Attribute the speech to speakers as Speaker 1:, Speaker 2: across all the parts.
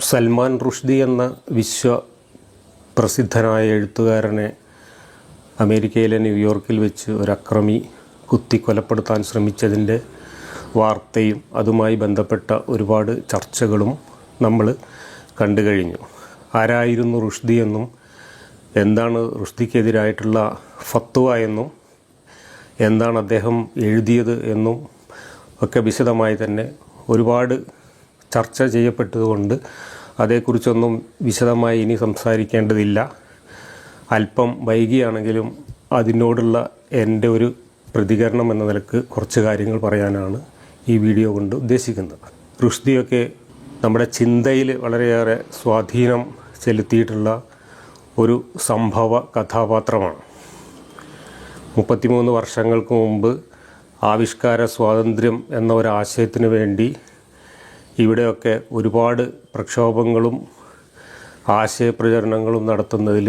Speaker 1: സൽമാൻ റുഷ്ദി എന്ന വിശ്വ പ്രസിദ്ധനായ എഴുത്തുകാരനെ അമേരിക്കയിലെ ന്യൂയോർക്കിൽ വെച്ച് ഒരു അക്രമി കുത്തി കൊലപ്പെടുത്താൻ ശ്രമിച്ചതിന്റെ വാർത്തയും അതുമായി ബന്ധപ്പെട്ട ഒരുപാട് ചർച്ചകളും നമ്മൾ കണ്ടു കഴിഞ്ഞു. ആരായിരുന്നു റുഷ്ദി എന്നും എന്താണ് റുഷ്ദിക്കെതിരായിട്ടുള്ള ഫത്വ എന്നും എന്താണ് അദ്ദേഹം എഴുതിയത് എന്നും ഒക്കെ വിശദമായി തന്നെ ഒരുപാട് ചർച്ച ചെയ്യപ്പെട്ടതുകൊണ്ട് അതേക്കുറിച്ചൊന്നും വിശദമായി ഇനി സംസാരിക്കേണ്ടതില്ല. അല്പം വൈകിയാണെങ്കിലും അതിനോടുള്ള എന്റെ ഒരു പ്രതികരണം എന്ന നിലയ്ക്ക് കുറച്ച് കാര്യങ്ങൾ പറയാനാണ് ഈ വീഡിയോ കൊണ്ട് ഉദ്ദേശിക്കുന്നത്. റുഷ്ദിയൊക്കെ നമ്മുടെ ചിന്തയിൽ വളരെയേറെ സ്വാധീനം ചെലുത്തിയിട്ടുള്ള ഒരു സംഭവ കഥാപാത്രമാണ്. മുപ്പത്തിമൂന്ന് വർഷങ്ങൾക്ക് മുമ്പ് ആവിഷ്കാര സ്വാതന്ത്ര്യം എന്ന ഒരു ആശയത്തിന് വേണ്ടി ഇവിടെയൊക്കെ ഒരുപാട് പ്രക്ഷോഭങ്ങളും ആശയപ്രചരണങ്ങളും നടത്തുന്നതിൽ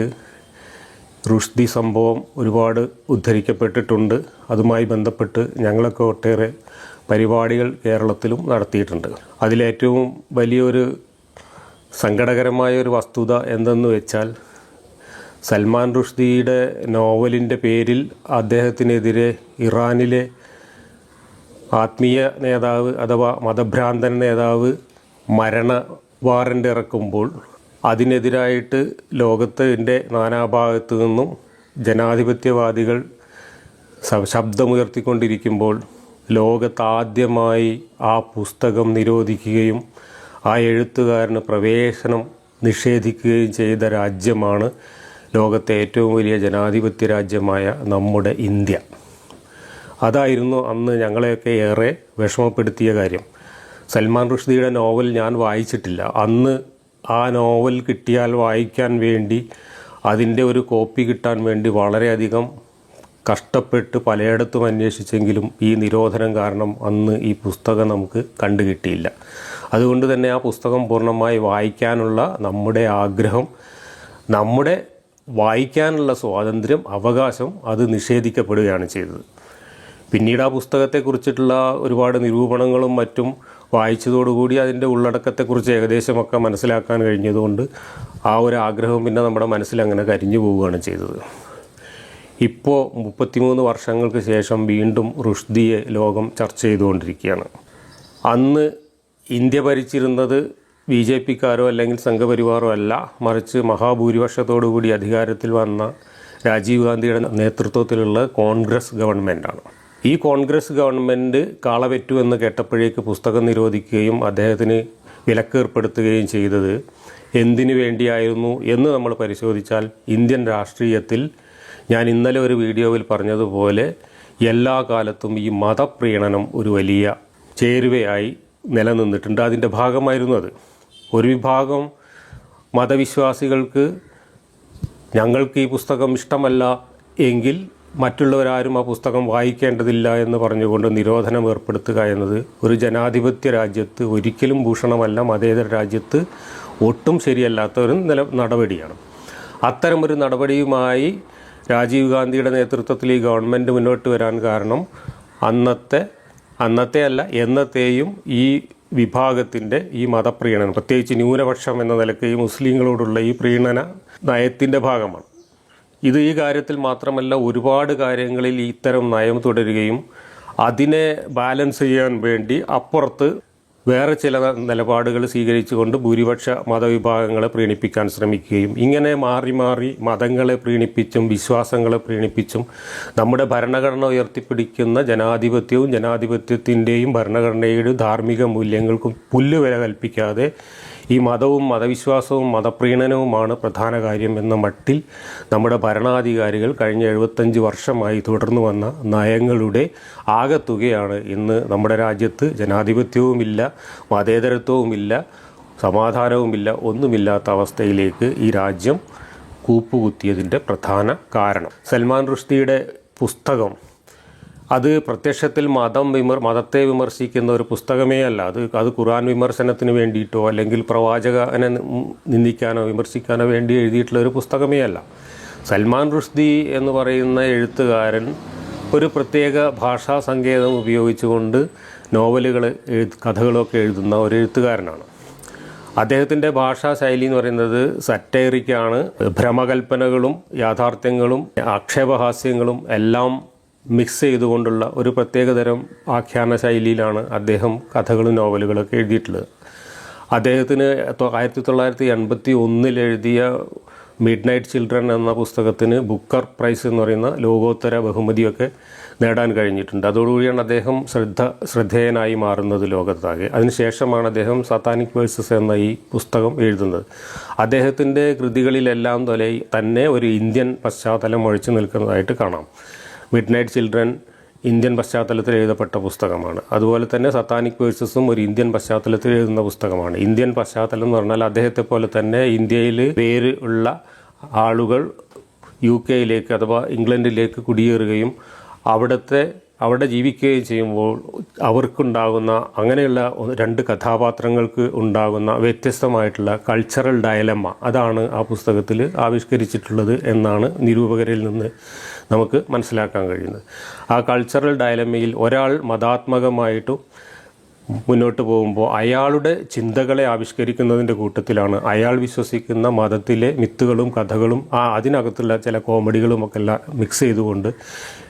Speaker 1: റുഷ്ദി സംഭവം ഒരുപാട് ഉദ്ധരിക്കപ്പെട്ടിട്ടുണ്ട്. അതുമായി ബന്ധപ്പെട്ട് ഞങ്ങളൊക്കെ ഒട്ടേറെ പരിപാടികൾ കേരളത്തിലും നടത്തിയിട്ടുണ്ട്. അതിലേറ്റവും വലിയൊരു സങ്കടകരമായ ഒരു വസ്തുത എന്തെന്ന് വെച്ചാൽ സൽമാൻ റുഷ്ദിയുടെ നോവലിന്റെ പേരിൽ അദ്ദേഹത്തിനെതിരെ ഇറാനിലെ ആത്മീയ നേതാവ് അഥവാ മതഭ്രാന്തൻ നേതാവ് മരണ വാറന്റ് ഇറക്കുമ്പോൾ അതിനെതിരായിട്ട് ലോകത്തിന്റെ നാനാഭാഗത്തു നിന്നും ജനാധിപത്യവാദികൾ ശബ്ദമുയർത്തിക്കൊണ്ടിരിക്കുമ്പോൾ ലോകത്താദ്യമായി ആ പുസ്തകം നിരോധിക്കുകയും ആ എഴുത്തുകാരന് പ്രവേശനം നിഷേധിക്കുകയും ചെയ്ത രാജ്യമാണ് ലോകത്തെ ഏറ്റവും വലിയ ജനാധിപത്യ രാജ്യമായ നമ്മുടെ ഇന്ത്യ. അതായിരുന്നു അന്ന് ഞങ്ങളെയൊക്കെ ഏറെ വിഷമപ്പെടുത്തിയ കാര്യം. സൽമാൻ റുഷ്ദിയുടെ നോവൽ ഞാൻ വായിച്ചിട്ടില്ല. അന്ന് ആ നോവൽ കിട്ടിയാൽ വായിക്കാൻ വേണ്ടി അതിന്റെ ഒരു കോപ്പി കിട്ടാൻ വേണ്ടി വളരെയധികം കഷ്ടപ്പെട്ട് പലയിടത്തും അന്വേഷിച്ചെങ്കിലും ഈ നിരോധനം കാരണം അന്ന് ഈ പുസ്തകം നമുക്ക് കണ്ടു കിട്ടിയില്ല. അതുകൊണ്ട് തന്നെ ആ പുസ്തകം പൂർണമായി വായിക്കാനുള്ള നമ്മുടെ ആഗ്രഹം നമ്മുടെ വായിക്കാനുള്ള സ്വാതന്ത്ര്യം അവകാശം അത് നിഷേധിക്കപ്പെടുകയാണ് ചെയ്തത്. പിന്നീട് ആ പുസ്തകത്തെക്കുറിച്ചിട്ടുള്ള ഒരുപാട് നിരൂപണങ്ങളും മറ്റും വായിച്ചതോടുകൂടി അതിന്റെ ഉള്ളടക്കത്തെക്കുറിച്ച് ഏകദേശമൊക്കെ മനസ്സിലാക്കാൻ കഴിഞ്ഞതുകൊണ്ട് ആ ഒരു ആഗ്രഹം പിന്നെ നമ്മുടെ മനസ്സിൽ അങ്ങനെ കരിഞ്ഞു പോവുകയാണ് ചെയ്തത്. ഇപ്പോൾ മുപ്പത്തിമൂന്ന് വർഷങ്ങൾക്ക് ശേഷം വീണ്ടും റുഷ്ദിയെ ലോകം ചർച്ച ചെയ്തുകൊണ്ടിരിക്കുകയാണ്. അന്ന് ഇന്ത്യ ഭരിച്ചിരുന്നത് ബി ജെ പിക്കാരോ അല്ലെങ്കിൽ സംഘപരിവാറോ അല്ല. മറിച്ച് മഹാഭൂരിപക്ഷത്തോടുകൂടി അധികാരത്തിൽ വന്ന രാജീവ് ഗാന്ധിയുടെ നേതൃത്വത്തിലുള്ള കോൺഗ്രസ് ഗവൺമെന്റാണ് ഈ കോൺഗ്രസ് ഗവൺമെന്റ് കാളവെറ്റു എന്ന് കേട്ടപ്പോഴേക്ക് പുസ്തകം നിരോധിക്കുകയും അദ്ദേഹത്തിന് വിലക്കേർപ്പെടുത്തുകയും ചെയ്തത് എന്തിനു വേണ്ടിയായിരുന്നു എന്ന് നമ്മൾ പരിശോധിച്ചാൽ ഇന്ത്യൻ രാഷ്ട്രീയത്തിൽ ഞാൻ ഇന്നലെ ഒരു വീഡിയോയിൽ പറഞ്ഞതുപോലെ എല്ലാ കാലത്തും ഈ മതപ്രീണനം ഒരു വലിയ ചേരുവയായി നിലനിന്നിട്ടുണ്ട്. അതിന്റെ ഭാഗമായിരുന്നു അത്. ഒരു വിഭാഗം മതവിശ്വാസികൾക്ക് ഞങ്ങൾക്ക് ഈ പുസ്തകം ഇഷ്ടമല്ല എങ്കിൽ മറ്റുള്ളവരാരും ആ പുസ്തകം വായിക്കേണ്ടതില്ല എന്ന് പറഞ്ഞുകൊണ്ട് നിരോധനം ഏർപ്പെടുത്തുക എന്നത് ഒരു ജനാധിപത്യ രാജ്യത്ത് ഒരിക്കലും ഭൂഷണമല്ല. മതേതര രാജ്യത്ത് ഒട്ടും ശരിയല്ലാത്ത ഒരു നില നടപടിയാണ്. അത്തരമൊരു നടപടിയുമായി രാജീവ് ഗാന്ധിയുടെ നേതൃത്വത്തിൽ ഈ ഗവൺമെന്റ് മുന്നോട്ട് വരാൻ കാരണം അന്നത്തെ അന്നത്തെ അല്ല എന്നത്തെയും ഈ വിഭാഗത്തിന്റെ ഈ മതപ്രീണനം. പ്രത്യേകിച്ച് ന്യൂനപക്ഷം എന്ന നിലയ്ക്ക് ഈ മുസ്ലിങ്ങളോടുള്ള ഈ പ്രീണന നയത്തിന്റെ ഭാഗമാണ്. ഇത് ഈ കാര്യത്തിൽ മാത്രമല്ല ഒരുപാട് കാര്യങ്ങളിൽ ഇത്തരം നയം തുടരുകയും അതിനെ ബാലൻസ് ചെയ്യാൻ വേണ്ടി അപ്പുറത്ത് വേറെ ചില നിലപാടുകൾ സ്വീകരിച്ചുകൊണ്ട് ഭൂരിപക്ഷ മതവിഭാഗങ്ങളെ പ്രീണിപ്പിക്കാൻ ശ്രമിക്കുകയും ഇങ്ങനെ മാറി മാറി മതങ്ങളെ പ്രീണിപ്പിച്ചും വിശ്വാസങ്ങളെ പ്രീണിപ്പിച്ചും നമ്മുടെ ഭരണഘടന ഉയർത്തിപ്പിടിക്കുന്ന ജനാധിപത്യവും ജനാധിപത്യത്തിന്റെയും ഭരണഘടനയുടെ ധാർമ്മിക മൂല്യങ്ങൾക്കും പുല്ലുവില കൽപ്പിക്കാതെ ഈ മതവും മതവിശ്വാസവും മതപ്രീണനവുമാണ് പ്രധാന കാര്യം എന്ന മട്ടിൽ നമ്മുടെ ഭരണാധികാരികൾ കഴിഞ്ഞ എഴുപത്തഞ്ച് വർഷമായി തുടർന്നു വന്ന നയങ്ങളുടെ ആകത്തുകയാണ് ഇന്ന് നമ്മുടെ രാജ്യത്ത് ജനാധിപത്യവുമില്ല മതേതരത്വവുമില്ല സമാധാനവുമില്ല ഒന്നുമില്ലാത്ത അവസ്ഥയിലേക്ക് ഈ രാജ്യം കൂപ്പുകുത്തിയതിന്റെ പ്രധാന കാരണം. സൽമാൻ റുഷ്ദിയുടെ പുസ്തകം അത് പ്രത്യക്ഷത്തിൽ മതം വിമർ മതത്തെ വിമർശിക്കുന്ന ഒരു പുസ്തകമേ അല്ല. അത് അത് ഖുറാൻ വിമർശനത്തിന് വേണ്ടിയിട്ടോ അല്ലെങ്കിൽ പ്രവാചകനെ നിന്ദിക്കാനോ വിമർശിക്കാനോ വേണ്ടി എഴുതിയിട്ടുള്ള ഒരു പുസ്തകമേ അല്ല. സൽമാൻ റുഷ്ദി എന്ന് പറയുന്ന എഴുത്തുകാരൻ ഒരു പ്രത്യേക ഭാഷാ സങ്കേതം ഉപയോഗിച്ചുകൊണ്ട് നോവലുകൾ എഴു കഥകളൊക്കെ എഴുതുന്ന ഒരു എഴുത്തുകാരനാണ്. അദ്ദേഹത്തിന്റെ ഭാഷാ ശൈലി എന്ന് പറയുന്നത് സറ്റൈറിക്കാണ്. ഭ്രമകൽപ്പനകളും യാഥാർത്ഥ്യങ്ങളും ആക്ഷേപഹാസ്യങ്ങളും എല്ലാം മിക്സ് ചെയ്തുകൊണ്ടുള്ള ഒരു പ്രത്യേകതരം ആഖ്യാന ശൈലിയിലാണ് അദ്ദേഹം കഥകളും നോവലുകളൊക്കെ എഴുതിയിട്ടുള്ളത്. അദ്ദേഹത്തിന് ആയിരത്തി തൊള്ളായിരത്തി എൺപത്തി ഒന്നിൽ എഴുതിയ മിഡ് നൈറ്റ് ചിൽഡ്രൻ എന്ന പുസ്തകത്തിന് ബുക്കർ പ്രൈസ് എന്ന് പറയുന്ന ലോകോത്തര ബഹുമതിയൊക്കെ നേടാൻ കഴിഞ്ഞിട്ടുണ്ട്. അതോടുകൂടിയാണ് അദ്ദേഹം ശ്രദ്ധ ശ്രദ്ധേയനായി മാറുന്നത് ലോകത്താകെ. അതിനുശേഷമാണ് അദ്ദേഹം സത്താനിക് വേഴ്സസ് എന്ന ഈ പുസ്തകം എഴുതുന്നത്. അദ്ദേഹത്തിന്റെ കൃതികളിലെല്ലാം തൊലെ തന്നെ ഒരു ഇന്ത്യൻ പശ്ചാത്തലം ഒഴിച്ചു നിൽക്കുന്നതായിട്ട് കാണാം. മിഡ് നൈറ്റ് ചിൽഡ്രൻ ഇന്ത്യൻ പശ്ചാത്തലത്തിൽ എഴുതപ്പെട്ട പുസ്തകമാണ്. അതുപോലെ തന്നെ സത്താനിക് വേഴ്സസും ഒരു ഇന്ത്യൻ പശ്ചാത്തലത്തിൽ എഴുതുന്ന പുസ്തകമാണ്. ഇന്ത്യൻ പശ്ചാത്തലം എന്ന് പറഞ്ഞാൽ അദ്ദേഹത്തെ പോലെ തന്നെ ഇന്ത്യയിൽ പേര് ഉള്ള ആളുകൾ യു കെയിലേക്ക് അഥവാ ഇംഗ്ലണ്ടിലേക്ക് കുടിയേറുകയും അവിടുത്തെ അവിടെ ജീവിക്കുകയും ചെയ്യുമ്പോൾ അവർക്കുണ്ടാകുന്ന അങ്ങനെയുള്ള രണ്ട് കഥാപാത്രങ്ങൾക്ക് ഉണ്ടാകുന്ന വ്യത്യസ്തമായിട്ടുള്ള കൾച്ചറൽ ഡയലമ്മ അതാണ് ആ പുസ്തകത്തിൽ ആവിഷ്കരിച്ചിട്ടുള്ളത് എന്നാണ് നിരൂപകരിൽ നിന്ന് നമുക്ക് മനസ്സിലാക്കാൻ കഴിയുന്നത്. ആ കൾച്ചറൽ ഡയലമയിൽ ഒരാൾ മതാത്മകമായിട്ടും മുന്നോട്ട് പോകുമ്പോൾ അയാളുടെ ചിന്തകളെ ആവിഷ്കരിക്കുന്നതിന്റെ കൂട്ടത്തിലാണ് അയാൾ വിശ്വസിക്കുന്ന മതത്തിലെ മിത്തുകളും കഥകളും ആ അതിനകത്തുള്ള ചില കോമഡികളും ഒക്കെ എല്ലാം മിക്സ് ചെയ്തുകൊണ്ട്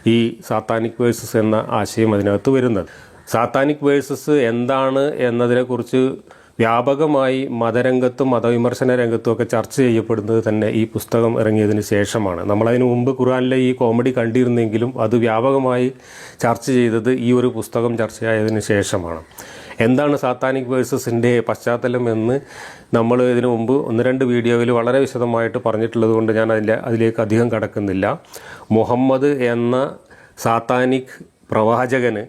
Speaker 1: ഈ സാത്താനിക് വേഴ്സസ് എന്ന ആശയം അതിനകത്ത് വരുന്നത്. സാത്താനിക് വേഴ്സസ് എന്താണ് എന്നതിനെക്കുറിച്ച് വ്യാപകമായി മതരംഗത്തും മതവിമർശന രംഗത്തും ഒക്കെ ചർച്ച ചെയ്യപ്പെടുന്നത് തന്നെ ഈ പുസ്തകം ഇറങ്ങിയതിന് ശേഷമാണ്. നമ്മളതിനു മുമ്പ് ഖുറാനിലെ ഈ കോമഡി കണ്ടിരുന്നെങ്കിലും അത് വ്യാപകമായി ചർച്ച ചെയ്തത് ഈ ഒരു പുസ്തകം ചർച്ചയായതിനു ശേഷമാണ്. എന്താണ് സാത്താനിക് വേഴ്സസിന്റെ പശ്ചാത്തലം എന്ന് നമ്മൾ ഇതിനു മുമ്പ് ഒന്ന് രണ്ട് വീഡിയോയിൽ വളരെ വിശദമായിട്ട് പറഞ്ഞിട്ടുള്ളത് കൊണ്ട് ഞാൻ അതിന്റെ അതിലേക്ക് അധികം കടക്കുന്നില്ല. മുഹമ്മദ് എന്ന സാത്താനിക് പ്രവാചകന്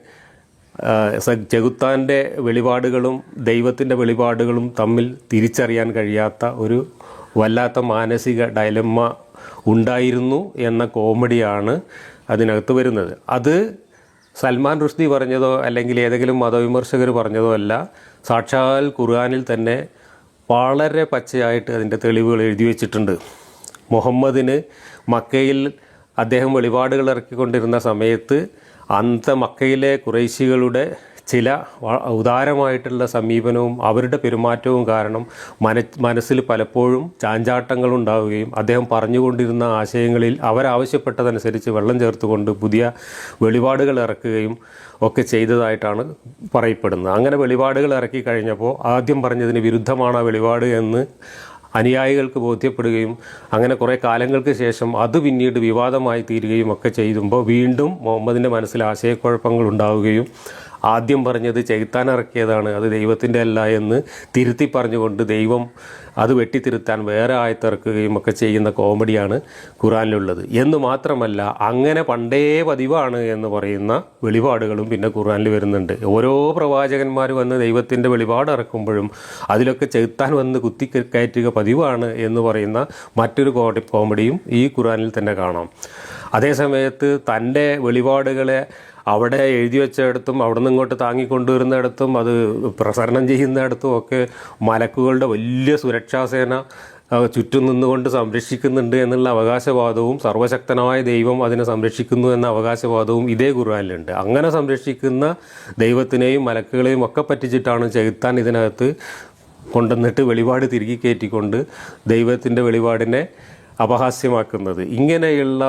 Speaker 1: ചെകുത്താന്റെ വെളിപാടുകളും ദൈവത്തിന്റെ വെളിപാടുകളും തമ്മിൽ തിരിച്ചറിയാൻ കഴിയാത്ത ഒരു വല്ലാത്ത മാനസിക ഡയലമ്മ ഉണ്ടായിരുന്നു എന്ന കോമഡിയാണ് അതിനകത്ത് വരുന്നത്. അത് സൽമാൻ റുഷ്ദി പറഞ്ഞതോ അല്ലെങ്കിൽ ഏതെങ്കിലും മതവിമർശകർ പറഞ്ഞതോ അല്ല സാക്ഷാൽ ഖുർആാനിൽ തന്നെ വളരെ പച്ചയായിട്ട് അതിന്റെ തെളിവുകൾ എഴുതി വച്ചിട്ടുണ്ട്. മുഹമ്മദിന് മക്കയിൽ അദ്ദേഹം വെളിപാടുകൾ ഇറക്കിക്കൊണ്ടിരുന്ന സമയത്ത് അന്ത മക്കയിലെ കുറേശികളുടെ ചില ഉദാരമായിട്ടുള്ള സമീപനവും അവരുടെ പെരുമാറ്റവും കാരണം മന മനസ്സിൽ പലപ്പോഴും ചാഞ്ചാട്ടങ്ങൾ ഉണ്ടാവുകയും അദ്ദേഹം പറഞ്ഞുകൊണ്ടിരുന്ന ആശയങ്ങളിൽ അവരാവശ്യപ്പെട്ടതനുസരിച്ച് വെള്ളം ചേർത്തുകൊണ്ട് പുതിയ വെളിപാടുകൾ ഇറക്കുകയും ഒക്കെ ചെയ്തതായിട്ടാണ് പറയപ്പെടുന്നത്. അങ്ങനെ വെളിപാടുകൾ ഇറക്കി കഴിഞ്ഞപ്പോൾ ആദ്യം പറഞ്ഞതിന് വിരുദ്ധമാണ് ആ വെളിപാട് എന്ന് അനുയായികൾക്ക് ബോധ്യപ്പെടുകയും അങ്ങനെ കുറേ കാലങ്ങൾക്ക് ശേഷം അത് പിന്നീട് വിവാദമായി തീരുകയും ഒക്കെ ചെയ്യുമ്പോൾ വീണ്ടും മുഹമ്മദിന്റെ മനസ്സിൽ ആശയക്കുഴപ്പങ്ങൾ ഉണ്ടാവുകയും ആദ്യം പറഞ്ഞത് ചെയ്ത്താൻ ഇറക്കിയതാണ് അത് ദൈവത്തിന്റെ അല്ല എന്ന് തിരുത്തി പറഞ്ഞുകൊണ്ട് ദൈവം അത് വെട്ടിത്തിരുത്താൻ വേറെ ആയത്തിറക്കുകയും ഒക്കെ ചെയ്യുന്ന കോമഡിയാണ് ഖുറാനിലുള്ളത്. എന്ന് മാത്രമല്ല അങ്ങനെ പണ്ടേ പതിവാണ് എന്ന് പറയുന്ന വെളിപാടുകളും പിന്നെ ഖുറാനിൽ വരുന്നുണ്ട്. ഓരോ പ്രവാചകന്മാർ വന്ന് ദൈവത്തിന്റെ വെളിപാട് ഇറക്കുമ്പോഴും അതിലൊക്കെ ചെകുത്താൻ വന്ന് കുത്തി കയറ്റുക പതിവാണ് എന്ന് പറയുന്ന മറ്റൊരു കോമഡിയും ഈ ഖുറാനിൽ തന്നെ കാണാം. അതേസമയത്ത് തന്റെ വെളിപാടുകളെ അവിടെ എഴുതി വെച്ചിടത്തും അവിടെ നിന്ന് ഇങ്ങോട്ട് താങ്ങിക്കൊണ്ടുവരുന്നിടത്തും അത് പ്രസരണം ചെയ്യുന്നിടത്തും ഒക്കെ മലക്കുകളുടെ വലിയ സുരക്ഷാസേന ചുറ്റും നിന്നുകൊണ്ട് സംരക്ഷിക്കുന്നുണ്ട് എന്നുള്ള അവകാശവാദവും സർവശക്തനായ ദൈവം അതിനെ സംരക്ഷിക്കുന്നു എന്ന അവകാശവാദവും ഇതേ ഖുർആാനിലുണ്ട്. അങ്ങനെ സംരക്ഷിക്കുന്ന ദൈവത്തിനെയും മലക്കുകളെയും ഒക്കെ പറ്റിച്ചിട്ടാണ് ചെകുത്താൻ ഇതിനകത്ത് കൊണ്ടുവന്നിട്ട് വെളിപാട് തിരികെ കയറ്റിക്കൊണ്ട് ദൈവത്തിന്റെ വെളിപാടിനെ അപഹാസ്യമാക്കുന്നത്. ഇങ്ങനെയുള്ള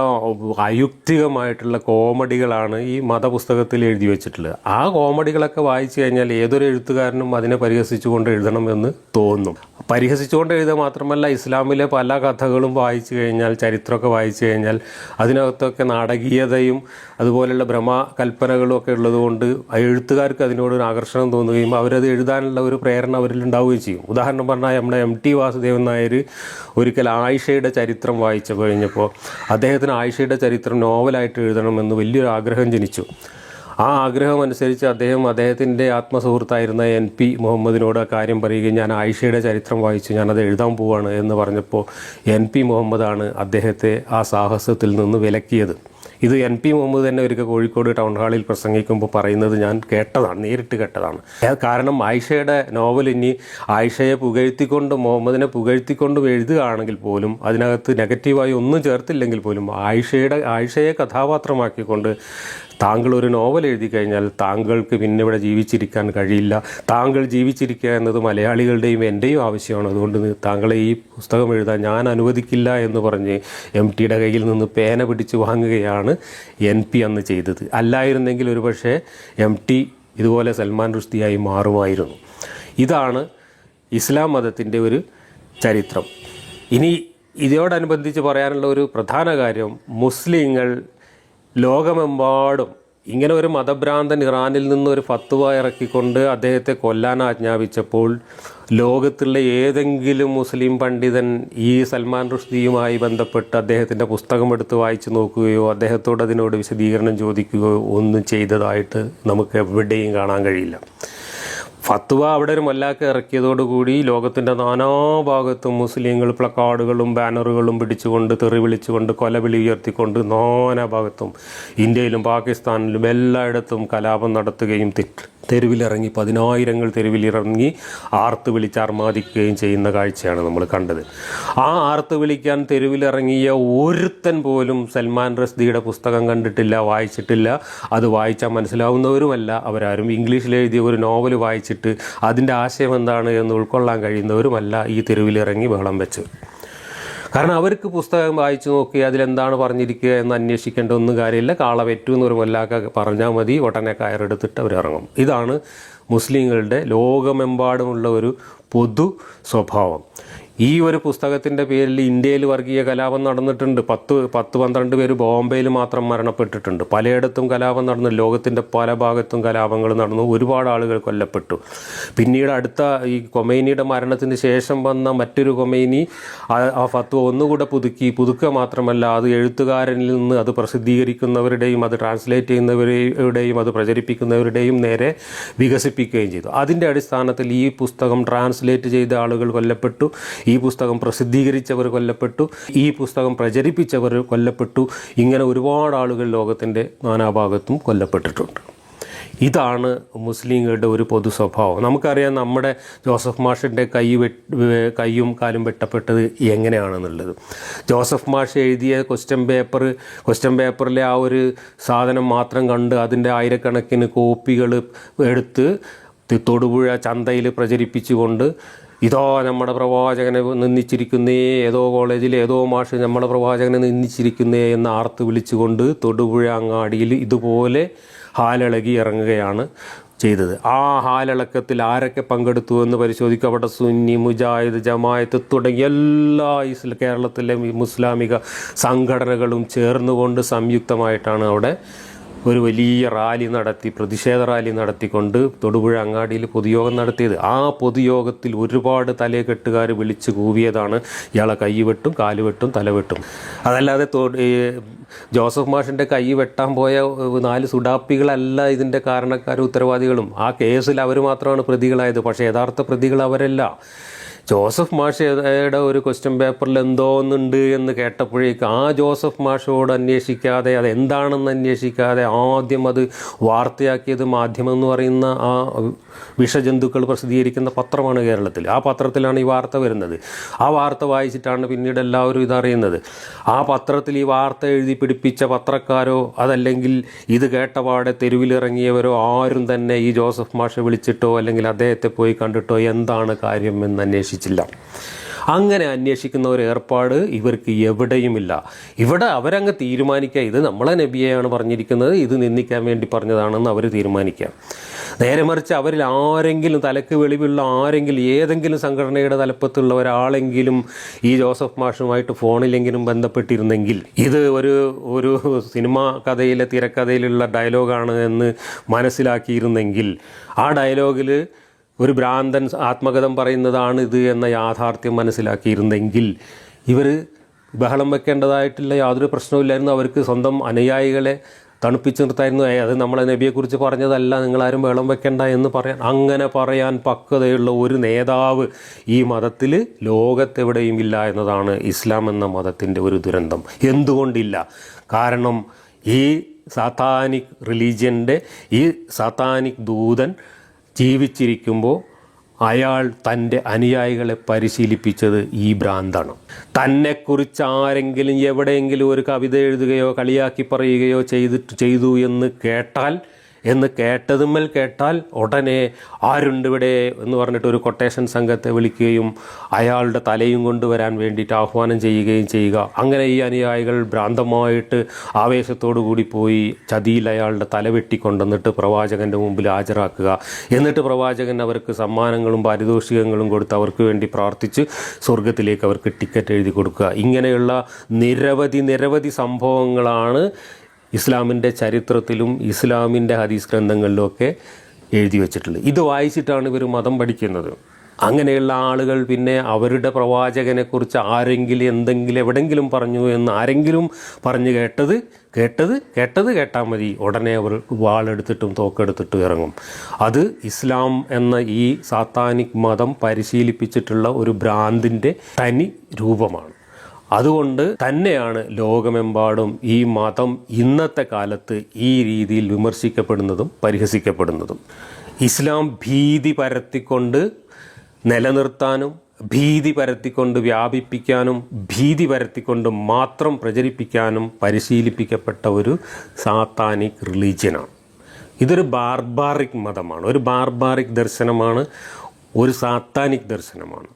Speaker 1: അയുക്തികമായിട്ടുള്ള കോമഡികളാണ് ഈ മതപുസ്തകത്തിൽ എഴുതി വെച്ചിട്ടുള്ളത്. ആ കോമഡികളൊക്കെ വായിച്ചു കഴിഞ്ഞാൽ ഏതൊരു എഴുത്തുകാരനും അതിനെ പരിഹസിച്ചുകൊണ്ട് എഴുതണമെന്ന് തോന്നും. പരിഹസിച്ചുകൊണ്ട് എഴുതുക മാത്രമല്ല ഇസ്ലാമിലെ പല കഥകളും വായിച്ചു കഴിഞ്ഞാൽ ചരിത്രമൊക്കെ വായിച്ചു കഴിഞ്ഞാൽ അതിനകത്തൊക്കെ നാടകീയതയും അതുപോലെയുള്ള ഭ്രമകൽപ്പനകളും ഒക്കെ ഉള്ളതുകൊണ്ട് എഴുത്തുകാർക്ക് അതിനോട് ഒരു ആകർഷണം തോന്നുകയും അവരത് എഴുതാനുള്ള ഒരു പ്രേരണ അവരിൽ ഉണ്ടാവുകയും ചെയ്യും. ഉദാഹരണം പറഞ്ഞാൽ നമ്മുടെ എം ടി വാസുദേവൻ നായർ ഒരിക്കൽ ആയിഷയുടെ ചരിത്രം വായിച്ചു കഴിഞ്ഞപ്പോൾ അദ്ദേഹത്തിന് ആയിഷയുടെ ചരിത്രം നോവലായിട്ട് എഴുതണമെന്ന് വലിയൊരു ആഗ്രഹം ജനിച്ചു. ആ ആഗ്രഹം അനുസരിച്ച് അദ്ദേഹം അദ്ദേഹത്തിന്റെ ആത്മസുഹൃത്തായിരുന്ന എൻ പി മുഹമ്മദിനോട് കാര്യം പറയുകയും ഞാൻ ആയിഷയുടെ ചരിത്രം വായിച്ചു ഞാനത് എഴുതാൻ പോവാണ് എന്ന് പറഞ്ഞപ്പോൾ എൻ പി മുഹമ്മദാണ് അദ്ദേഹത്തെ ആ സാഹസത്തിൽ നിന്ന് വിലക്കിയത്. ഇത് എൻ പി മുഹമ്മദ് തന്നെ ഒരിക്കൽ കോഴിക്കോട് ടൗൺ ഹാളിൽ പ്രസംഗിക്കുമ്പോൾ പറയുന്നത് ഞാൻ കേട്ടതാണ് നേരിട്ട് കേട്ടതാണ്. കാരണം ആയിഷയുടെ നോവൽ ഇനി ആയിഷയെ പുകഴ്ത്തിക്കൊണ്ട് മുഹമ്മദിനെ പുകഴ്ത്തിക്കൊണ്ടും എഴുതുകയാണെങ്കിൽ പോലും അതിനകത്ത് നെഗറ്റീവായി ഒന്നും ചേർത്തില്ലെങ്കിൽ പോലും ആയിഷയുടെ ആയിഷയെ കഥാപാത്രമാക്കിക്കൊണ്ട് താങ്കൾ ഒരു നോവൽ എഴുതി കഴിഞ്ഞാൽ താങ്കൾക്ക് പിന്നെ ഇവിടെ ജീവിച്ചിരിക്കാൻ കഴിയില്ല. താങ്കൾ ജീവിച്ചിരിക്കുക എന്നത് മലയാളികളുടെയും എന്റെയും ആവശ്യമാണ്. അതുകൊണ്ട് താങ്കളെ ഈ പുസ്തകം എഴുതാൻ ഞാൻ അനുവദിക്കില്ല എന്ന് പറഞ്ഞ് എം ടിയുടെ കയ്യിൽ നിന്ന് പേന പിടിച്ച് വാങ്ങുകയാണ് എൻ പി അന്ന് ചെയ്തത്. അല്ലായിരുന്നെങ്കിൽ ഒരുപക്ഷെ എം ടി ഇതുപോലെ സൽമാൻ റുഷ്ദിയായി മാറുമായിരുന്നു. ഇതാണ് ഇസ്ലാം മതത്തിന്റെ ഒരു ചരിത്രം. ഇനി ഇതോടനുബന്ധിച്ച് പറയാനുള്ള ഒരു പ്രധാന കാര്യം മുസ്ലിങ്ങൾ ലോകമെമ്പാടും ഇങ്ങനെ ഒരു മതഭ്രാന്തൻ ഇറാനിൽ നിന്ന് ഒരു ഫത്തുവ ഇറക്കിക്കൊണ്ട് അദ്ദേഹത്തെ കൊല്ലാൻ ആജ്ഞാപിച്ചപ്പോൾ ലോകത്തുള്ള ഏതെങ്കിലും മുസ്ലിം പണ്ഡിതൻ ഈ സൽമാൻ റുഷ്ദിയുമായി ബന്ധപ്പെട്ട് അദ്ദേഹത്തിന്റെ പുസ്തകം എടുത്ത് വായിച്ചു നോക്കുകയോ അദ്ദേഹത്തോട് അതിനോട് വിശദീകരണം ചോദിക്കുകയോ ഒന്നും ചെയ്തതായിട്ട് നമുക്ക് എവിടെയും കാണാൻ കഴിയില്ല. ഫത്വ അവിടെ ഒരു മൊല്ലാക്ക ഇറക്കിയതോടുകൂടി ലോകത്തിന്റെ നാനാഭാഗത്തും മുസ്ലിങ്ങൾ പ്ലക്കാർഡുകളും ബാനറുകളും പിടിച്ചുകൊണ്ട് തെറി വിളിച്ചുകൊണ്ട് കൊലവിളി ഉയർത്തിക്കൊണ്ട് നാനാഭാഗത്തും ഇന്ത്യയിലും പാകിസ്ഥാനിലും എല്ലായിടത്തും കലാപം നടത്തുകയും തെരുവിലിറങ്ങി പതിനായിരങ്ങൾ തെരുവിലിറങ്ങി ആർത്ത് വിളിച്ച് അർമാദിക്കുകയും ചെയ്യുന്ന കാഴ്ചയാണ് നമ്മൾ കണ്ടത്. ആ ആർത്ത് വിളിക്കാൻ തെരുവിലിറങ്ങിയ ഒരുത്തൻ പോലും സൽമാൻ റസ്ദിയുടെ പുസ്തകം കണ്ടിട്ടില്ല വായിച്ചിട്ടില്ല. അത് വായിച്ചാൽ മനസ്സിലാവുന്നവരുമല്ല. അവരാരും ഇംഗ്ലീഷിൽ എഴുതിയ ഒരു നോവൽ വായിച്ചിട്ട് അതിന്റെ ആശയം എന്താണ് എന്ന് ഉൾക്കൊള്ളാൻ കഴിയുന്നവരുമല്ല ഈ തെരുവിലിറങ്ങി ബഹളം വെച്ച്. കാരണം അവർക്ക് പുസ്തകം വായിച്ചു നോക്കി അതിലെന്താണ് പറഞ്ഞിരിക്കുക എന്ന് അന്വേഷിക്കേണ്ട ഒന്നും കാര്യമില്ല. കാള വെറ്റു എന്നൊരു കൊല്ലാക്ക പറഞ്ഞാൽ മതി. ഉടനെ കയറെടുത്തിട്ട് അവർ ഇറങ്ങും ഇതാണ് മുസ്ലിങ്ങളുടെ ലോകമെമ്പാടുമുള്ള ഒരു പൊതു സ്വഭാവം. ഈ ഒരു പുസ്തകത്തിന്റെ പേരിൽ ഇന്ത്യയിൽ വർഗീയ കലാപം നടന്നിട്ടുണ്ട്. പത്ത് പത്ത് പന്ത്രണ്ട് പേര് ബോംബെയിൽ മാത്രം മരണപ്പെട്ടിട്ടുണ്ട്. പലയിടത്തും കലാപം നടന്നു. ലോകത്തിന്റെ പല ഭാഗത്തും കലാപങ്ങൾ നടന്നു. ഒരുപാട് ആളുകൾ കൊല്ലപ്പെട്ടു. പിന്നീട് അടുത്ത ഈ കൊമൈനിയുടെ മരണത്തിന് ശേഷം വന്ന മറ്റൊരു കൊമൈനി ആ- ഫത്വ ഒന്നുകൂടെ പുതുക്കി. പുതുക്കുക മാത്രമല്ല അത് എഴുത്തുകാരനിൽ നിന്ന് അത് പ്രസിദ്ധീകരിക്കുന്നവരുടെയും അത് ട്രാൻസ്ലേറ്റ് ചെയ്യുന്നവരുടെയും അത് പ്രചരിപ്പിക്കുന്നവരുടെയും നേരെ വികസിപ്പിക്കുകയും ചെയ്തു. അതിന്റെ അടിസ്ഥാനത്തിൽ ഈ പുസ്തകം ട്രാൻസ്ലേറ്റ് ചെയ്ത ആളുകൾ കൊല്ലപ്പെട്ടു. ഈ പുസ്തകം പ്രസിദ്ധീകരിച്ചവർ കൊല്ലപ്പെട്ടു ഈ പുസ്തകം പ്രചരിപ്പിച്ചവർ കൊല്ലപ്പെട്ടു. ഇങ്ങനെ ഒരുപാട് ആളുകൾ ലോകത്തിന്റെ നാനാഭാഗത്തും കൊല്ലപ്പെട്ടിട്ടുണ്ട്. ഇതാണ് മുസ്ലിങ്ങളുടെ ഒരു പൊതു സ്വഭാവം. നമുക്കറിയാം നമ്മുടെ ജോസഫ് മാഷിന്റെ കൈ കൈയും കാലും വെട്ടപ്പെട്ടത് എങ്ങനെയാണെന്നുള്ളത്. ജോസഫ് മാഷ് എഴുതിയ ക്വസ്റ്റ്യൻ പേപ്പർ ക്വസ്റ്റ്യൻ പേപ്പറിലെ ആ ഒരു സാധനം മാത്രം കണ്ട് അതിന്റെ ആയിരക്കണക്കിന് കോപ്പികൾ എടുത്ത് തൊടുപുഴ ചന്തയിൽ പ്രചരിപ്പിച്ചുകൊണ്ട് ഇതോ നമ്മുടെ പ്രവാചകനെ നിന്ദിച്ചിരിക്കുന്നേ ഏതോ കോളേജിൽ ഏതോ മാഷ് നമ്മുടെ പ്രവാചകനെ നിന്ദിച്ചിരിക്കുന്നേ എന്ന് ആർത്ത് വിളിച്ചുകൊണ്ട് തൊടുപുഴ അങ്ങാടിയിൽ ഇതുപോലെ ഹാലിളകി ഇറങ്ങുകയാണ് ചെയ്തത്. ആ ഹാലിളക്കത്തിൽ ആരൊക്കെ പങ്കെടുത്തു എന്ന് പരിശോധിക്കുക അവിടെ സുന്നി മുജാഹിദ് ജമായത്ത് തുടങ്ങിയ എല്ലാ ഇസ്ല കേരളത്തിലെ മുസ്ലാമിക സംഘടനകളും ചേർന്നുകൊണ്ട് സംയുക്തമായിട്ടാണ് അവിടെ ഒരു വലിയ റാലി നടത്തി പ്രതിഷേധ റാലി നടത്തിക്കൊണ്ട് തൊടുപുഴ അങ്ങാടിയിൽ പൊതുയോഗം നടത്തിയത്. ആ പൊതുയോഗത്തിൽ ഒരുപാട് തലയെക്കെട്ടുകാർ വിളിച്ചു കൂവിയതാണ്. ഇയാളെ കൈവെട്ടും കാലുവെട്ടും തലവെട്ടും വെട്ടും തല വെട്ടും. അതല്ലാതെ ജോസഫ് മാഷിന്റെ കൈ വെട്ടാൻ പോയ നാല് സുഡാപ്പികളല്ല ഇതിന്റെ കാരണക്കാരും ഉത്തരവാദികളും. ആ കേസിൽ അവർ മാത്രമാണ് പ്രതികളായത്. പക്ഷേ യഥാർത്ഥ പ്രതികൾ അവരല്ല. ജോസഫ് മാഷയുടെ ഒരു ക്വസ്റ്റ്യൻ പേപ്പറിൽ എന്തോന്നുണ്ട് എന്ന് കേട്ടപ്പോഴേക്ക് ആ ജോസഫ് മാഷോട് അന്വേഷിക്കാതെ അത് എന്താണെന്ന് അന്വേഷിക്കാതെ ആദ്യം അത് വാർത്തയാക്കിയത് മാധ്യമം എന്ന് പറയുന്ന ആ വിഷജന്തുക്കൾ പ്രസിദ്ധീകരിക്കുന്ന പത്രമാണ് കേരളത്തിൽ. ആ പത്രത്തിലാണ് ഈ വാർത്ത വരുന്നത്. ആ വാർത്ത വായിച്ചിട്ടാണ് പിന്നീട് എല്ലാവരും ഇതറിയുന്നത്. ആ പത്രത്തിൽ ഈ വാർത്ത എഴുതി പിടിപ്പിച്ച പത്രക്കാരോ അതല്ലെങ്കിൽ ഇത് കേട്ടപാടെ തെരുവിലിറങ്ങിയവരോ ആരും തന്നെ ഈ ജോസഫ് മാഷെ വിളിച്ചിട്ടോ അല്ലെങ്കിൽ അദ്ദേഹത്തെ പോയി കണ്ടിട്ടോ എന്താണ് കാര്യം എന്ന് അന്വേഷിച്ചില്ല അങ്ങനെ അന്വേഷിക്കുന്ന ഒരു ഏർപ്പാട് ഇവർക്ക് എവിടെയുമില്ല. ഇവിടെ അവരങ്ങ് തീരുമാനിക്കുക. ഇത് നമ്മളെ നബിയെയാണ് പറഞ്ഞിരിക്കുന്നത്. ഇത് നിന്ദിക്കാൻ വേണ്ടി പറഞ്ഞതാണെന്ന് അവർ തീരുമാനിക്കുക. നേരെ മറിച്ച് അവരിൽ ആരെങ്കിലും തലക്ക് വെളിവുള്ള ആരെങ്കിലും ഏതെങ്കിലും സംഘടനയുടെ തലപ്പത്തുള്ള ഒരാളെങ്കിലും ഈ ജോസഫ് മാഷുമായിട്ട് ഫോണിലെങ്കിലും ബന്ധപ്പെട്ടിരുന്നെങ്കിൽ ഇത് ഒരു ഒരു സിനിമ കഥയിലെ തിരക്കഥയിലുള്ള ഡയലോഗാണ് എന്ന് മനസ്സിലാക്കിയിരുന്നെങ്കിൽ ആ ഡയലോഗിൽ ഒരു ഭ്രാന്തൻ ആത്മകഥം പറയുന്നതാണ് ഇത് എന്ന യാഥാർത്ഥ്യം മനസ്സിലാക്കിയിരുന്നെങ്കിൽ ഇവർ ബഹളം വെക്കേണ്ടതായിട്ടില്ല യാതൊരു പ്രശ്നവുമില്ലായിരുന്നു. അവർക്ക് സ്വന്തം അനുയായികളെ തണുപ്പിച്ച് നിർത്തായിരുന്നു. "ഏയ്, അത് നമ്മളെ നബിയെക്കുറിച്ച് പറഞ്ഞതല്ല. നിങ്ങളാരും ബഹളം വെക്കേണ്ട എന്ന് പറയാൻ അങ്ങനെ പറയാൻ പക്വതയുള്ള ഒരു നേതാവ് ഈ മതത്തിൽ ലോകത്തെവിടെയും ഇല്ല എന്നതാണ് ഇസ്ലാം എന്ന മതത്തിന്റെ ഒരു ദുരന്തം. എന്തുകൊണ്ടില്ല? കാരണം ഈ സാത്താനിക് റിലീജിയന്റെ ഈ സാത്താനിക് ദൂതൻ ജീവിച്ചിരിക്കുമ്പോൾ അയാൾ തന്റെ അനുയായികളെ പരിശീലിപ്പിച്ചത് ഈ ഭ്രാന്താണ്. തന്നെക്കുറിച്ച് ആരെങ്കിലും എവിടെയെങ്കിലും ഒരു കവിത എഴുതുകയോ കളിയാക്കി പറയുകയോ ചെയ്തിട്ട് ചെയ്തു എന്ന് കേട്ടാൽ എന്ന് കേട്ടതുമ്മൽ കേട്ടാൽ ഉടനെ ആരുണ്ടിവിടെ എന്ന് പറഞ്ഞിട്ട് ഒരു കൊട്ടേഷൻ സംഘത്തെ വിളിക്കുകയും അയാളുടെ തലയും കൊണ്ടുവരാൻ വേണ്ടിയിട്ട് ആഹ്വാനം ചെയ്യുകയും ചെയ്യുക. അങ്ങനെ ഈ അനുയായികൾ ഭ്രാന്തമായിട്ട് ആവേശത്തോടു കൂടി പോയി ചതിയിൽ അയാളുടെ തല വെട്ടിക്കൊണ്ടുവന്നിട്ട് പ്രവാചകന്റെ മുമ്പിൽ ഹാജരാക്കുക. എന്നിട്ട് പ്രവാചകൻ അവർക്ക് സമ്മാനങ്ങളും പാരിതോഷികങ്ങളും കൊടുത്ത് അവർക്ക് വേണ്ടി പ്രാർത്ഥിച്ച് സ്വർഗത്തിലേക്ക് അവർക്ക് ടിക്കറ്റ് എഴുതി കൊടുക്കുക. ഇങ്ങനെയുള്ള നിരവധി നിരവധി സംഭവങ്ങളാണ് ഇസ്ലാമിന്റെ ചരിത്രത്തിലും ഇസ്ലാമിന്റെ ഹദീസ് ഗ്രന്ഥങ്ങളിലുമൊക്കെ എഴുതി വച്ചിട്ടുള്ളത് ഇത് വായിച്ചിട്ടാണ് ഇവർ മതം പഠിക്കുന്നത്. അങ്ങനെയുള്ള ആളുകൾ പിന്നെ അവരുടെ പ്രവാചകനെക്കുറിച്ച് ആരെങ്കിലും എന്തെങ്കിലും എവിടെങ്കിലും പറഞ്ഞു എന്ന് ആരെങ്കിലും പറഞ്ഞു കേട്ടത് കേട്ടത് കേട്ടത് കേട്ടാൽ മതി. ഉടനെ അവർ വാളെടുത്തിട്ടും തോക്കെടുത്തിട്ടും ഇറങ്ങും. അത് ഇസ്ലാം എന്ന ഈ സാത്താനിക് മതം പരിശീലിപ്പിച്ചിട്ടുള്ള ഒരു ഭ്രാന്തിന്റെ തനി രൂപമാണ്. അതുകൊണ്ട് തന്നെയാണ് ലോകമെമ്പാടും ഈ മതം ഇന്നത്തെ കാലത്ത് ഈ രീതിയിൽ വിമർശിക്കപ്പെടുന്നതും പരിഹസിക്കപ്പെടുന്നതും. ഇസ്ലാം ഭീതി പരത്തിക്കൊണ്ട് നിലനിർത്താനും ഭീതി പരത്തിക്കൊണ്ട് വ്യാപിപ്പിക്കാനും ഭീതി പരത്തിക്കൊണ്ട് മാത്രം പ്രചരിപ്പിക്കാനും പരിശീലിപ്പിക്കപ്പെട്ട ഒരു സാത്താനിക് റിലീജിയനാണ്. ഇതൊരു ബാർബാറിക് മതമാണ് ഒരു ബാർബാറിക് ദർശനമാണ് ഒരു സാത്താനിക് ദർശനമാണ്.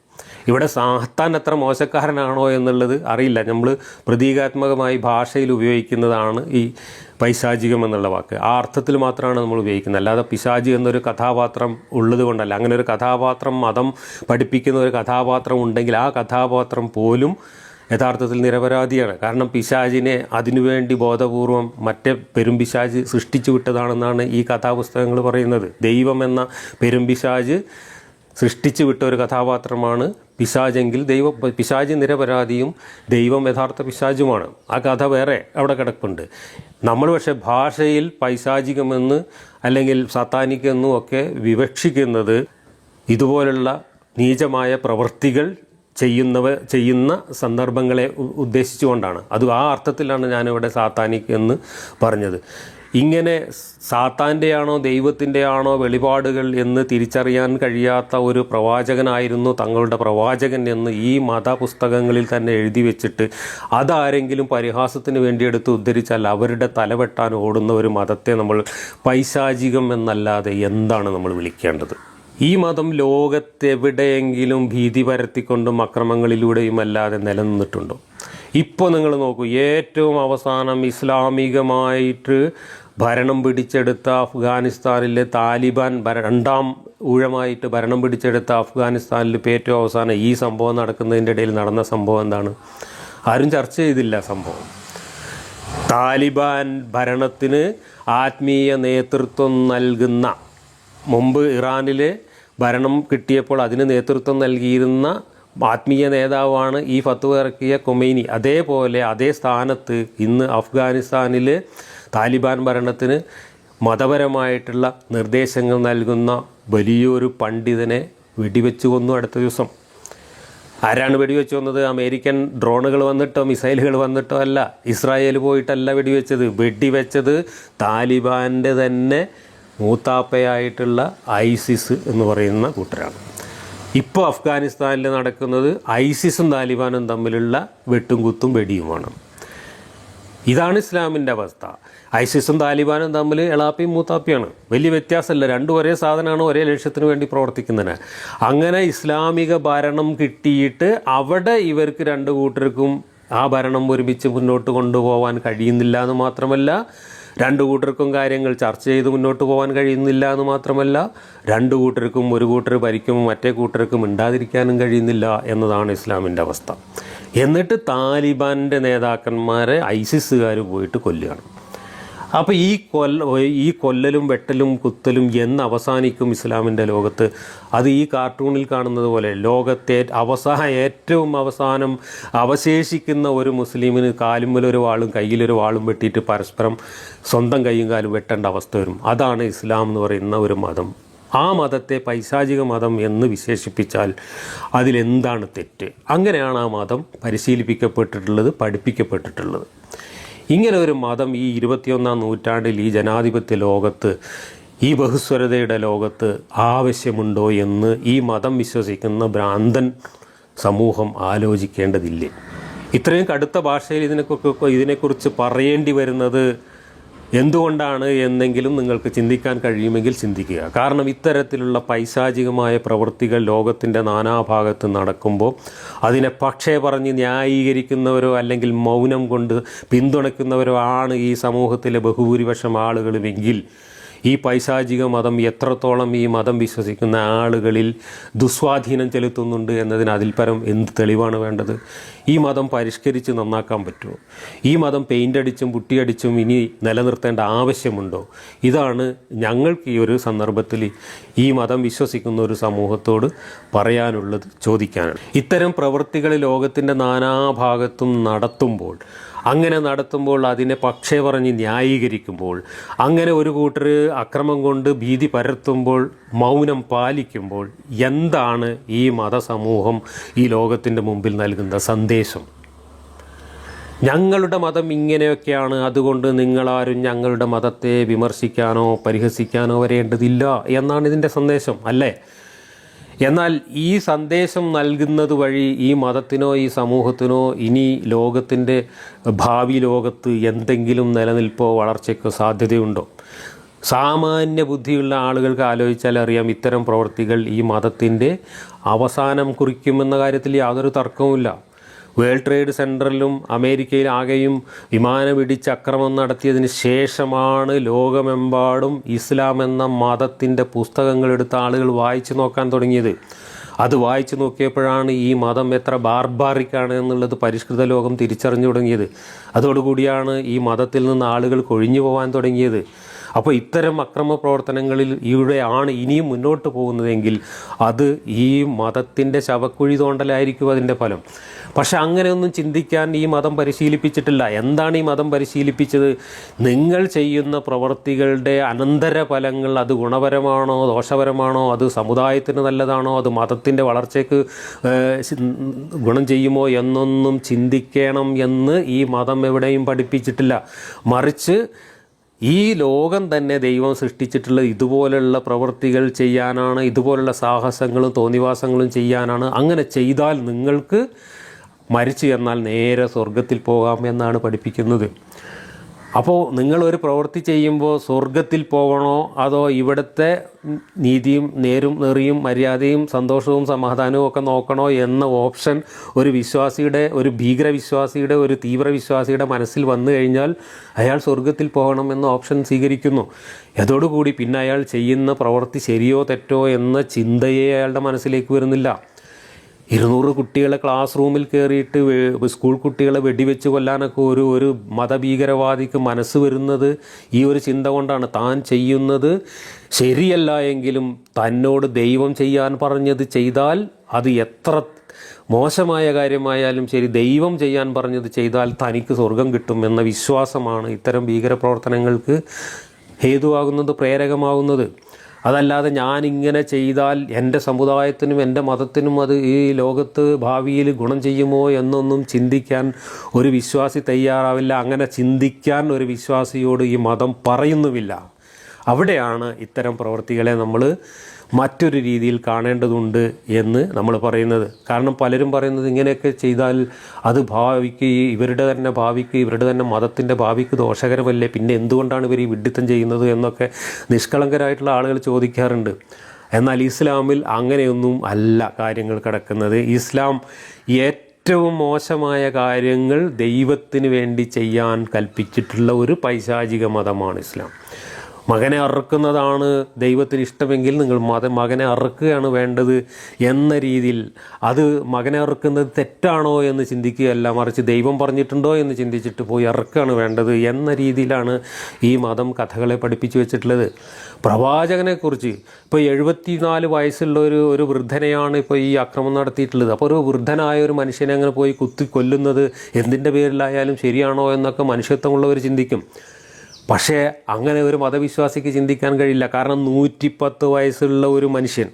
Speaker 1: ഇവിടെ സാത്താൻ അത്ര മോശക്കാരനാണോ എന്നുള്ളത് അറിയില്ല. നമ്മൾ പ്രതീകാത്മകമായി ഭാഷയിൽ ഉപയോഗിക്കുന്നതാണ് ഈ പൈശാചികം എന്നുള്ള വാക്ക്. ആ അർത്ഥത്തിൽ മാത്രമാണ് നമ്മൾ ഉപയോഗിക്കുന്നത്. അല്ലാതെ പിശാചി എന്നൊരു കഥാപാത്രം ഉള്ളത് കൊണ്ടല്ല. അങ്ങനെ ഒരു കഥാപാത്രം മതം പഠിപ്പിക്കുന്ന ഒരു കഥാപാത്രം ഉണ്ടെങ്കിൽ ആ കഥാപാത്രം പോലും യഥാർത്ഥത്തിൽ നിരപരാധിയാണ്. കാരണം പിശാചിനെ അതിനുവേണ്ടി ബോധപൂർവം മറ്റേ പെരുംപിശാജ് സൃഷ്ടിച്ചു വിട്ടതാണെന്നാണ് ഈ കഥാപുസ്തകങ്ങൾ പറയുന്നത്. ദൈവം എന്ന പെരുംപിശാജ് സൃഷ്ടിച്ചു വിട്ട ഒരു കഥാപാത്രമാണ് പിശാജെങ്കിൽ ദൈവ പിശാജ് നിരപരാധിയും ദൈവം യഥാർത്ഥ പിശാജുമാണ് ആ കഥ വേറെ അവിടെ കിടപ്പുണ്ട്. നമ്മൾ പക്ഷേ ഭാഷയിൽ പൈശാചികമെന്ന് അല്ലെങ്കിൽ സത്താനിക്കെന്നും ഒക്കെ വിവക്ഷിക്കുന്നത് ഇതുപോലുള്ള നീചമായ പ്രവൃത്തികൾ ചെയ്യുന്നവ ചെയ്യുന്ന സന്ദർഭങ്ങളെ ഉദ്ദേശിച്ചുകൊണ്ടാണ്. അത് ആ അർത്ഥത്തിലാണ് ഞാനിവിടെ സാത്താനിക് എന്ന് പറഞ്ഞത്. ഇങ്ങനെ സാത്താന്റെയാണോ ദൈവത്തിന്റെയാണോ വെളിപാടുകൾ എന്ന് തിരിച്ചറിയാൻ കഴിയാത്ത ഒരു പ്രവാചകനായിരുന്നു തങ്ങളുടെ പ്രവാചകൻ എന്ന് ഈ മതപുസ്തകങ്ങളിൽ തന്നെ എഴുതി വെച്ചിട്ട് അതാരെങ്കിലും പരിഹാസത്തിന് വേണ്ടി എടുത്ത് ഉദ്ധരിച്ചാൽ അവരുടെ തലവെട്ടാൻ ഓടുന്ന ഒരു മതത്തെ നമ്മൾ പൈശാചികം എന്നല്ലാതെ എന്താണ് നമ്മൾ വിളിക്കേണ്ടത്? ഈ മതം ലോകത്തെവിടെയെങ്കിലും ഭീതി പരത്തിക്കൊണ്ടും അക്രമങ്ങളിലൂടെയും അല്ലാതെ നിലനിന്നിട്ടുണ്ടോ? ഇപ്പോൾ നിങ്ങൾ നോക്കൂ ഏറ്റവും അവസാനം ഇസ്ലാമികമായിട്ട് ഭരണം പിടിച്ചെടുത്ത അഫ്ഗാനിസ്ഥാനിലെ താലിബാൻ രണ്ടാം ഊഴമായിട്ട് ഭരണം പിടിച്ചെടുത്ത അഫ്ഗാനിസ്ഥാനിൽ ഇപ്പോൾ ഏറ്റവും അവസാനം ഈ സംഭവം നടക്കുന്നതിന്റെ ഇടയിൽ നടന്ന സംഭവം എന്താണ്? ആരും ചർച്ച ചെയ്തില്ല സംഭവം. താലിബാൻ ഭരണത്തിന് ആത്മീയ നേതൃത്വം നൽകുന്ന മുമ്പ് ഇറാനിൽ ഭരണം കിട്ടിയപ്പോൾ അതിന് നേതൃത്വം നൽകിയിരുന്ന ആത്മീയ നേതാവാണ് ഈ ഫത്വ ഇറക്കിയ കൊമൈനി. അതേപോലെ അതേ സ്ഥാനത്ത് ഇന്ന് അഫ്ഗാനിസ്ഥാനിൽ താലിബാൻ ഭരണത്തിന് മതപരമായിട്ടുള്ള നിർദ്ദേശങ്ങൾ നൽകുന്ന വലിയൊരു പണ്ഡിതനെ വെടിവെച്ച് കൊന്നു അടുത്ത ദിവസം. ആരാണ് വെടിവെച്ച് വന്നത് അമേരിക്കൻ ഡ്രോണുകൾ വന്നിട്ടോ മിസൈലുകൾ വന്നിട്ടോ അല്ല ഇസ്രായേൽ പോയിട്ടല്ല വെടിവെച്ചത്. വെടിവെച്ചത് താലിബാന്റെ തന്നെ മൂത്താപ്പയായിട്ടുള്ള ഐസിസ് എന്ന് പറയുന്ന കൂട്ടരാണ്. ഇപ്പോൾ അഫ്ഗാനിസ്ഥാനിൽ നടക്കുന്നത് ഐസിസും താലിബാനും തമ്മിലുള്ള വെട്ടും കുത്തും വെടിയുമാണ്. ഇതാണ് ഇസ്ലാമിന്റെ അവസ്ഥ. ഐസിസും താലിബാനും തമ്മിൽ എളാപ്പിയും മൂത്താപ്പിയാണ് വലിയ വ്യത്യാസമല്ല. രണ്ടും ഒരേ സാധനമാണ് ഒരേ ലക്ഷ്യത്തിന് വേണ്ടി പ്രവർത്തിക്കുന്നതിന് അങ്ങനെ ഇസ്ലാമിക ഭരണം കിട്ടിയിട്ട് അവിടെ ഇവർക്ക് രണ്ട് കൂട്ടർക്കും ആ ഭരണം ഒരുമിച്ച് മുന്നോട്ട് കൊണ്ടുപോകാൻ കഴിയുന്നില്ല എന്ന് മാത്രമല്ല രണ്ട് കൂട്ടർക്കും കാര്യങ്ങൾ ചർച്ച ചെയ്ത് മുന്നോട്ട് പോകാൻ കഴിയുന്നില്ല എന്ന് മാത്രമല്ല രണ്ട് കൂട്ടർക്കും ഒരു കൂട്ടർ ഭരിക്കും മറ്റേ കൂട്ടർക്കും ഉണ്ടാതിരിക്കാനും കഴിയുന്നില്ല എന്നതാണ് ഇസ്ലാമിന്റെ അവസ്ഥ. എന്നിട്ട് താലിബാന്റെ നേതാക്കന്മാരെ ഐസിസുകാർ പോയിട്ട് കൊല്ലുകയാണ്. അപ്പോൾ ഈ കൊല്ല ഈ കൊല്ലലും വെട്ടലും കുത്തലും എന്ന് അവസാനിക്കും ഇസ്ലാമിന്റെ ലോകത്ത്. അത് ഈ കാർട്ടൂണിൽ കാണുന്നത് പോലെ ലോകത്തെ അവസാന ഏറ്റവും അവസാനം അവശേഷിക്കുന്ന ഒരു മുസ്ലിമിന് കാലുമ്മലൊരു വാളും കയ്യിലൊരു വാളും വെട്ടിയിട്ട് പരസ്പരം സ്വന്തം കൈയും കാലും വെട്ടേണ്ട അവസ്ഥ വരും. അതാണ് ഇസ്ലാം എന്ന് പറയുന്ന ഒരു മതം. ആ മതത്തെ പൈശാചിക മതം എന്ന് വിശേഷിപ്പിച്ചാൽ അതിലെന്താണ് തെറ്റ്? അങ്ങനെയാണ് ആ മതം പരിശീലിപ്പിക്കപ്പെട്ടിട്ടുള്ളത് പഠിപ്പിക്കപ്പെട്ടിട്ടുള്ളത്. ഇങ്ങനെ ഒരു മതം ഈ ഇരുപത്തിയൊന്നാം നൂറ്റാണ്ടിൽ ഈ ജനാധിപത്യ ലോകത്ത് ഈ ബഹുസ്വരതയുടെ ലോകത്ത് ആവശ്യമുണ്ടോ എന്ന് ഈ മതം വിശ്വസിക്കുന്ന ഭ്രാന്തൻ സമൂഹം ആലോചിക്കേണ്ടതില്ലേ? ഇത്രയും കടുത്ത ഭാഷയിൽ ഇതിനെക്കുറിച്ച് ഇതിനെക്കുറിച്ച് പറയേണ്ടി വരുന്നത് എന്തുകൊണ്ടാണ് എന്നെങ്കിലും നിങ്ങൾക്ക് ചിന്തിക്കാൻ കഴിയുമെങ്കിൽ ചിന്തിക്കുക. കാരണം ഇത്തരത്തിലുള്ള പൈശാചികമായ പ്രവൃത്തികൾ ലോകത്തിന്റെ നാനാഭാഗത്ത് നടക്കുമ്പോൾ അതിനെ പക്ഷേ പറഞ്ഞ് ന്യായീകരിക്കുന്നവരോ അല്ലെങ്കിൽ മൗനം കൊണ്ട് പിന്തുണയ്ക്കുന്നവരോ ആണ് ഈ സമൂഹത്തിലെ ബഹുഭൂരിപക്ഷം ആളുകളുമെങ്കിൽ ഈ പൈശാചിക മതം എത്രത്തോളം ഈ മതം വിശ്വസിക്കുന്ന ആളുകളിൽ ദുസ്വാധീനം ചെലുത്തുന്നുണ്ട് എന്നതിന് അതിൽപരം എന്ത് തെളിവാണ് വേണ്ടത്? ഈ മതം പരിഷ്കരിച്ച് നന്നാക്കാൻ പറ്റുമോ? ഈ മതം പെയിന്റ് അടിച്ചും പുട്ടിയടിച്ചും ഇനി നിലനിർത്തേണ്ട ആവശ്യമുണ്ടോ? ഇതാണ് ഞങ്ങൾക്ക് ഈ ഒരു സന്ദർഭത്തിൽ ഈ മതം വിശ്വസിക്കുന്ന ഒരു സമൂഹത്തോട് പറയാനുള്ളത് ചോദിക്കാനാണ്. ഇത്തരം പ്രവൃത്തികൾ ലോകത്തിന്റെ നാനാഭാഗത്തും നടത്തുമ്പോൾ അങ്ങനെ നടത്തുമ്പോൾ അതിനെ പക്ഷേ പറഞ്ഞ് ന്യായീകരിക്കുമ്പോൾ അങ്ങനെ ഒരു കൂട്ടർ അക്രമം കൊണ്ട് ഭീതി പരത്തുമ്പോൾ മൗനം പാലിക്കുമ്പോൾ എന്താണ് ഈ മതസമൂഹം ഈ ലോകത്തിന്റെ മുമ്പിൽ നൽകുന്ന സന്ദേശം? ഞങ്ങളുടെ മതം ഇങ്ങനെയൊക്കെയാണ്. അതുകൊണ്ട് നിങ്ങളാരും ഞങ്ങളുടെ മതത്തെ വിമർശിക്കാനോ പരിഹസിക്കാനോ വരേണ്ടതില്ല എന്നാണ് ഇതിന്റെ സന്ദേശം അല്ലേ? എന്നാൽ ഈ സന്ദേശം നൽകുന്നത് വഴി ഈ മതത്തിനോ ഈ സമൂഹത്തിനോ ഇനി ലോകത്തിന്റെ ഭാവി ലോകത്ത് എന്തെങ്കിലും നിലനിൽപ്പോ വളർച്ചയ്ക്കോ സാധ്യതയുണ്ടോ? സാമാന്യ ബുദ്ധിയുള്ള ആളുകൾക്ക് ആലോചിച്ചാൽ അറിയാം ഇത്തരം പ്രവൃത്തികൾ ഈ മതത്തിന്റെ അവസാനം കുറിക്കുമെന്ന കാര്യത്തിൽ യാതൊരു തർക്കവുമില്ല. വേൾഡ് ട്രേഡ് സെന്ററിലും അമേരിക്കയിൽ ആകെയും വിമാനമിടിച്ച് അക്രമം നടത്തിയതിന് ശേഷമാണ് ലോകമെമ്പാടും ഇസ്ലാം എന്ന മതത്തിന്റെ പുസ്തകങ്ങൾ എടുത്ത ആളുകൾ വായിച്ചു നോക്കാൻ തുടങ്ങിയത്. അത് വായിച്ചു നോക്കിയപ്പോഴാണ് ഈ മതം എത്ര ബാർബാറിക്കാണ് എന്നുള്ളത് പരിഷ്കൃത ലോകം തിരിച്ചറിഞ്ഞു തുടങ്ങിയത്. അതോടുകൂടിയാണ് ഈ മതത്തിൽ നിന്ന് ആളുകൾ കൊഴിഞ്ഞു പോകാൻ തുടങ്ങിയത്. അപ്പോൾ ഇത്തരം അക്രമ പ്രവർത്തനങ്ങളിൽ ഇവിടെയാണ് ഇനിയും മുന്നോട്ട് പോകുന്നതെങ്കിൽ അത് ഈ മതത്തിന്റെ ശവക്കുഴി തോണ്ടലായിരിക്കും അതിന്റെ ഫലം. പക്ഷെ അങ്ങനെയൊന്നും ചിന്തിക്കാൻ ഈ മതം പരിശീലിപ്പിച്ചിട്ടില്ല. എന്താണ് ഈ മതം പരിശീലിപ്പിച്ചത്? നിങ്ങൾ ചെയ്യുന്ന പ്രവൃത്തികളുടെ അനന്തര ഫലങ്ങൾ അത് ഗുണപരമാണോ ദോഷപരമാണോ അത് സമുദായത്തിന് നല്ലതാണോ അത് മതത്തിന്റെ വളർച്ചയ്ക്ക് ഗുണം ചെയ്യുമോ എന്നൊന്നും ചിന്തിക്കണം എന്ന് ഈ മതം എവിടെയും പഠിപ്പിച്ചിട്ടില്ല. മറിച്ച് ഈ ലോകം തന്നെ ദൈവം സൃഷ്ടിച്ചിട്ടുള്ള ഇതുപോലെയുള്ള പ്രവൃത്തികൾ ചെയ്യാനാണ് ഇതുപോലുള്ള സാഹസങ്ങളും തോന്നിവാസങ്ങളും ചെയ്യാനാണ്. അങ്ങനെ ചെയ്താൽ നിങ്ങൾക്ക് മരിച്ചു എന്നാൽ നേരെ സ്വർഗത്തിൽ പോകാം എന്നാണ് പഠിപ്പിക്കുന്നത്. അപ്പോൾ നിങ്ങളൊരു പ്രവൃത്തി ചെയ്യുമ്പോൾ സ്വർഗത്തിൽ പോകണോ? അതോ ഇവിടുത്തെ നീതിയും നേരും നെറിയും മര്യാദയും സന്തോഷവും സമാധാനവും ഒക്കെ നോക്കണോ എന്ന ഓപ്ഷൻ ഒരു വിശ്വാസിയുടെ ഒരു ഭീകര വിശ്വാസിയുടെ ഒരു തീവ്ര വിശ്വാസിയുടെ മനസ്സിൽ വന്നു കഴിഞ്ഞാൽ അയാൾ സ്വർഗത്തിൽ പോകണം എന്ന ഓപ്ഷൻ സ്വീകരിക്കുന്നു. അതോടുകൂടി പിന്നെ അയാൾ ചെയ്യുന്ന പ്രവൃത്തി ശരിയോ തെറ്റോ എന്ന ചിന്തയെ അയാളുടെ മനസ്സിലേക്ക് വരുന്നില്ല. ഇരുന്നൂറ് കുട്ടികളെ ക്ലാസ് റൂമിൽ കയറിയിട്ട് സ്കൂൾ കുട്ടികളെ വെടിവെച്ച് കൊല്ലാനൊക്കെ ഒരു ഒരു മതഭീകരവാദിക്ക് മനസ്സ് വരുന്നത് ഈ ഒരു ചിന്ത കൊണ്ടാണ്. താൻ ചെയ്യുന്നത് ശരിയല്ല എങ്കിലും തന്നോട് ദൈവം ചെയ്യാൻ പറഞ്ഞത് ചെയ്താൽ അത് എത്ര മോശമായ കാര്യമായാലും ശരി ദൈവം ചെയ്യാൻ പറഞ്ഞത് ചെയ്താൽ തനിക്ക് സ്വർഗം കിട്ടും എന്ന വിശ്വാസമാണ് ഇത്തരം ഭീകരപ്രവർത്തനങ്ങൾക്ക് ഹേതുവാകുന്നത് പ്രേരകമാകുന്നത്. അതല്ലാതെ ഞാനിങ്ങനെ ചെയ്താൽ എന്റെ സമുദായത്തിനും എന്റെ മതത്തിനും അത് ഈ ലോകത്ത് ഭാവിയിൽ ഗുണം ചെയ്യുമോ എന്നൊന്നും ചിന്തിക്കാൻ ഒരു വിശ്വാസി തയ്യാറാവില്ല. അങ്ങനെ ചിന്തിക്കാൻ ഒരു വിശ്വാസിയോട് ഈ മതം പറയുന്നുമില്ല. അവിടെയാണ് ഇത്തരം പ്രവൃത്തികളെ നമ്മൾ മറ്റൊരു രീതിയിൽ കാണേണ്ടതുണ്ട് എന്ന് നമ്മൾ പറയുന്നത്. കാരണം പലരും പറയുന്നത് ഇങ്ങനെയൊക്കെ ചെയ്താൽ അത് ഭാവിക്ക് ഇവരുടെ തന്നെ ഭാവിക്ക് ഇവരുടെ തന്നെ മതത്തിന്റെ ഭാവിക്ക് ദോഷകരമല്ലേ? പിന്നെ എന്തുകൊണ്ടാണ് ഇവർ ഈ വിഡിത്തം ചെയ്യുന്നത് എന്നൊക്കെ നിഷ്കളങ്കരായിട്ടുള്ള ആളുകൾ ചോദിക്കാറുണ്ട്. എന്നാൽ ഇസ്ലാമിൽ അങ്ങനെയൊന്നും അല്ല കാര്യങ്ങൾ കിടക്കുന്നത്. ഇസ്ലാം ഏറ്റവും മോശമായ കാര്യങ്ങൾ ദൈവത്തിന് വേണ്ടി ചെയ്യാൻ കൽപ്പിച്ചിട്ടുള്ള ഒരു പൈശാചിക മതമാണ് ഇസ്ലാം. മകനെ അറുക്കുന്നതാണ് ദൈവത്തിന് ഇഷ്ടമെങ്കിൽ നിങ്ങൾ മത മകനെ അറുക്കുകയാണ് വേണ്ടത് എന്ന രീതിയിൽ അത് മകനെ അറുക്കുന്നത് തെറ്റാണോ എന്ന് ചിന്തിക്കുകയല്ല മറിച്ച് ദൈവം പറഞ്ഞിട്ടുണ്ടോ എന്ന് ചിന്തിച്ചിട്ട് പോയി അറുക്കുകയാണ് വേണ്ടത് എന്ന രീതിയിലാണ് ഈ മതം കഥകളെ പഠിപ്പിച്ചു വെച്ചിട്ടുള്ളത്. പ്രവാചകനെക്കുറിച്ച് ഇപ്പോൾ എഴുപത്തിനാല് വയസ്സുള്ള ഒരു ഒരു വൃദ്ധനെയാണ് ഇപ്പോൾ ഈ ആക്രമണം നടത്തിയിട്ടുള്ളത്. അപ്പോൾ ഒരു വൃദ്ധനായ ഒരു മനുഷ്യനെ അങ്ങനെ പോയി കുത്തി കൊല്ലുന്നത് എന്തിന്റെ പേരിലായാലും ശരിയാണോ എന്നൊക്കെ മനുഷ്യത്വമുള്ളവർ ചിന്തിക്കും. പക്ഷേ അങ്ങനെ ഒരു മതവിശ്വാസിക്ക് ചിന്തിക്കാൻ കഴിയില്ല. കാരണം നൂറ്റിപ്പത്ത് വയസ്സുള്ള ഒരു മനുഷ്യൻ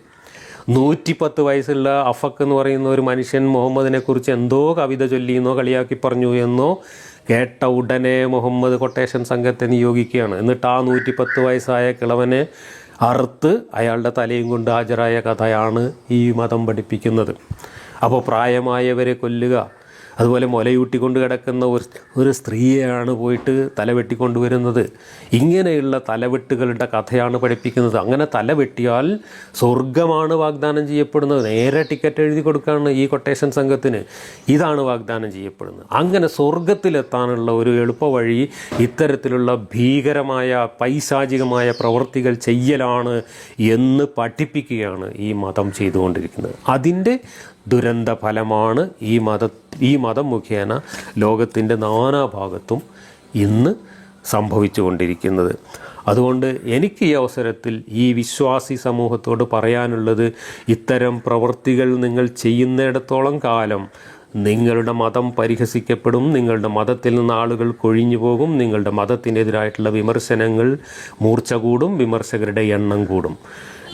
Speaker 1: നൂറ്റിപ്പത്ത് വയസ്സുള്ള അഫക്ക് എന്ന് പറയുന്ന ഒരു മനുഷ്യൻ മുഹമ്മദിനെക്കുറിച്ച് എന്തോ കവിത ചൊല്ലിയെന്നോ കളിയാക്കി പറഞ്ഞു എന്നോ കേട്ട ഉടനെ മുഹമ്മദ് കൊട്ടേഷൻ സംഘത്തെ നിയോഗിക്കുകയാണ്. എന്നിട്ട് ആ നൂറ്റിപ്പത്ത് വയസ്സായ കിളവനെ അറുത്ത് അയാളുടെ തലയും കൊണ്ട് ഹാജരായ കഥയാണ് ഈ മതം പഠിപ്പിക്കുന്നത്. അപ്പോൾ പ്രായമായവരെ കൊല്ലുക അതുപോലെ മുലയൂട്ടിക്കൊണ്ട് കിടക്കുന്ന ഒരു ഒരു സ്ത്രീയെയാണ് പോയിട്ട് തല വെട്ടിക്കൊണ്ടുവരുന്നത്. ഇങ്ങനെയുള്ള തലവെട്ടുകളുടെ കഥയാണ് പഠിപ്പിക്കുന്നത്. അങ്ങനെ തലവെട്ടിയാൽ സ്വർഗമാണ് വാഗ്ദാനം ചെയ്യപ്പെടുന്നത്. നേരെ ടിക്കറ്റ് എഴുതി കൊടുക്കുകയാണ് ഈ കൊട്ടേഷൻ സംഘത്തിന്. ഇതാണ് വാഗ്ദാനം ചെയ്യപ്പെടുന്നത്. അങ്ങനെ സ്വർഗത്തിലെത്താനുള്ള ഒരു എളുപ്പവഴി ഇത്തരത്തിലുള്ള ഭീകരമായ പൈശാചികമായ പ്രവൃത്തികൾ ചെയ്യലാണ് എന്ന് പഠിപ്പിക്കുകയാണ് ഈ മതം ചെയ്തുകൊണ്ടിരിക്കുന്നത്. അതിന്റെ ദുരന്ത ഫലമാണ് ഈ മത ഈ മതം മുഖേന ലോകത്തിന്റെ നാനാഭാഗത്തും ഇന്ന് സംഭവിച്ചു കൊണ്ടിരിക്കുന്നത് അതുകൊണ്ട് എനിക്ക് ഈ അവസരത്തിൽ ഈ വിശ്വാസി സമൂഹത്തോട് പറയാനുള്ളത് ഇത്തരം പ്രവൃത്തികൾ നിങ്ങൾ ചെയ്യുന്നിടത്തോളം കാലം നിങ്ങളുടെ മതം പരിഹസിക്കപ്പെടും നിങ്ങളുടെ മതത്തിൽ നിന്ന് ആളുകൾ കൊഴിഞ്ഞു പോകും നിങ്ങളുടെ മതത്തിനെതിരായിട്ടുള്ള വിമർശനങ്ങൾ മൂർച്ച കൂടും വിമർശകരുടെ എണ്ണം കൂടും.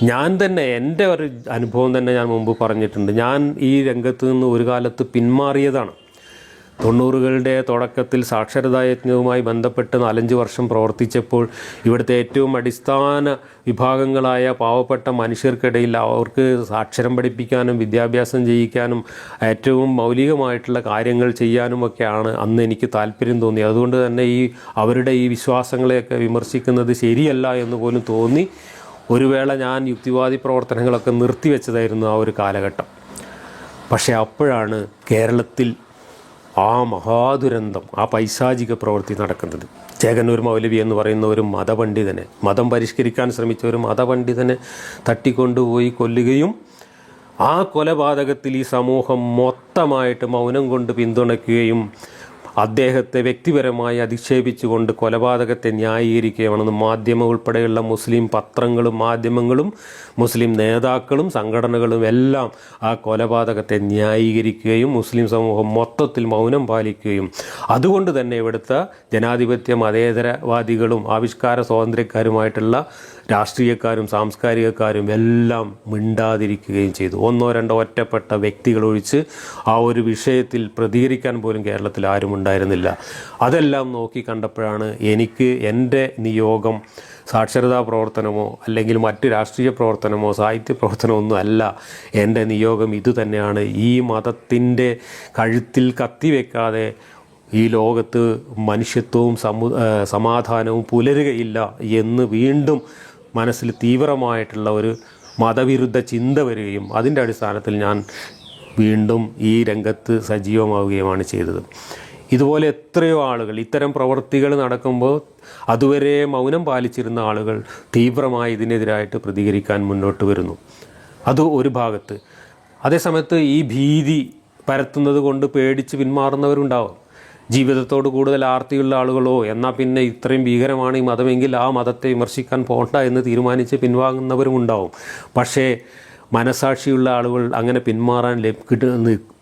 Speaker 1: ഞാൻ തന്നെ എന്റെ ഒരു അനുഭവം തന്നെ ഞാൻ മുമ്പ് പറഞ്ഞിട്ടുണ്ട്. ഞാൻ ഈ രംഗത്ത് നിന്ന് ഒരു കാലത്ത് പിന്മാറിയതാണ്. തൊണ്ണൂറുകളുടെ തുടക്കത്തിൽ സാക്ഷരതാ യജ്ഞവുമായി ബന്ധപ്പെട്ട് നാലഞ്ച് വർഷം പ്രവർത്തിച്ചപ്പോൾ ഇവിടുത്തെ ഏറ്റവും അടിസ്ഥാന വിഭാഗങ്ങളായ പാവപ്പെട്ട മനുഷ്യർക്കിടയിൽ അവർക്ക് സാക്ഷരം പഠിപ്പിക്കാനും വിദ്യാഭ്യാസം ചെയ്യിക്കാനും ഏറ്റവും മൗലികമായിട്ടുള്ള കാര്യങ്ങൾ ചെയ്യാനുമൊക്കെയാണ് അന്ന് എനിക്ക് താല്പര്യം തോന്നി അതുകൊണ്ട് തന്നെ ഈ അവരുടെ ഈ വിശ്വാസങ്ങളെയൊക്കെ വിമർശിക്കുന്നത് ശരിയല്ല എന്ന് പോലും തോന്നി. ഒരു വേള ഞാൻ യുക്തിവാദി പ്രവർത്തനങ്ങളൊക്കെ നിർത്തിവെച്ചതായിരുന്നു ആ ഒരു കാലഘട്ടം. പക്ഷേ അപ്പോഴാണ് കേരളത്തിൽ ആ മഹാദുരന്തം ആ പൈശാചിക പ്രവൃത്തി നടക്കുന്നത്. ചേകന്നൂർ മൗലവി എന്ന് പറയുന്ന ഒരു മതപണ്ഡിതനെ മതം പരിഷ്കരിക്കാൻ ശ്രമിച്ച ഒരു മതപണ്ഡിതനെ തട്ടിക്കൊണ്ടുപോയി കൊല്ലുകയും ആ കൊലപാതകത്തിൽ ഈ സമൂഹം മൊത്തമായിട്ട് മൗനം കൊണ്ട് പിന്തുണയ്ക്കുകയും അദ്ദേഹത്തെ വ്യക്തിപരമായി അധിക്ഷേപിച്ചുകൊണ്ട് കൊലപാതകത്തെ ന്യായീകരിക്കുകയാണെന്ന് മാധ്യമം ഉൾപ്പെടെയുള്ള മുസ്ലിം പത്രങ്ങളും മാധ്യമങ്ങളും മുസ്ലിം നേതാക്കളും സംഘടനകളും എല്ലാം ആ കൊലപാതകത്തെ ന്യായീകരിക്കുകയും മുസ്ലിം സമൂഹം മൊത്തത്തിൽ മൗനം പാലിക്കുകയും. അതുകൊണ്ട് തന്നെ ഇവിടുത്തെ ജനാധിപത്യ മതേതരവാദികളും ആവിഷ്കാര സ്വാതന്ത്ര്യക്കാരുമായിട്ടുള്ള രാഷ്ട്രീയക്കാരും സാംസ്കാരികക്കാരും എല്ലാം മിണ്ടാതിരിക്കുകയും ചെയ്തു. ഒന്നോ രണ്ടോ ഒറ്റപ്പെട്ട വ്യക്തികൾ ഒഴിച്ച് ആ ഒരു വിഷയത്തിൽ പ്രതികരിക്കാൻ പോലും കേരളത്തിൽ ആരും ഉണ്ടായിരുന്നില്ല. അതെല്ലാം നോക്കി കണ്ടപ്പോഴാണ് എനിക്ക് എന്റെ നിയോഗം സാക്ഷരതാ പ്രവർത്തനമോ അല്ലെങ്കിൽ മറ്റ് രാഷ്ട്രീയ പ്രവർത്തനമോ സാഹിത്യ പ്രവർത്തനമോ ഒന്നും അല്ല. എന്റെ നിയോഗം ഇതുതന്നെയാണ് ഈ മതത്തിന്റെ കഴുത്തിൽ കത്തിവെക്കാതെ ഈ ലോകത്ത് മനുഷ്യത്വവും സമു സമാധാനവും പുലരുകയില്ല എന്ന് വീണ്ടും മനസ്സിൽ തീവ്രമായിട്ടുള്ള ഒരു മതവിരുദ്ധ ചിന്ത വരികയും അതിന്റെ അടിസ്ഥാനത്തിൽ ഞാൻ വീണ്ടും ഈ രംഗത്ത് സജീവമാവുകയുമാണ് ചെയ്തത്. ഇതുപോലെ എത്രയോ ആളുകൾ ഇത്തരം പ്രവർത്തികൾ നടക്കുമ്പോൾ അതുവരെ മൗനം പാലിച്ചിരുന്ന ആളുകൾ തീവ്രമായി ഇതിനെതിരായിട്ട് പ്രതികരിക്കാൻ മുന്നോട്ട് വരുന്നു. അത് ഒരു ഭാഗത്ത്. അതേസമയത്ത് ഈ ഭീതി പരത്തുന്നത് കൊണ്ട് പേടിച്ച് പിന്മാറുന്നവരുണ്ടാവും. ജീവിതത്തോട് കൂടുതൽ ആർത്തിയുള്ള ആളുകളോ എന്നാൽ പിന്നെ ഇത്രയും ഭീകരമാണ് ഈ മതമെങ്കിൽ ആ മതത്തെ വിമർശിക്കാൻ പോകണ്ട എന്ന് തീരുമാനിച്ച് പിൻവാങ്ങുന്നവരും ഉണ്ടാവും. പക്ഷേ മനസാക്ഷിയുള്ള ആളുകൾ അങ്ങനെ പിന്മാറാൻ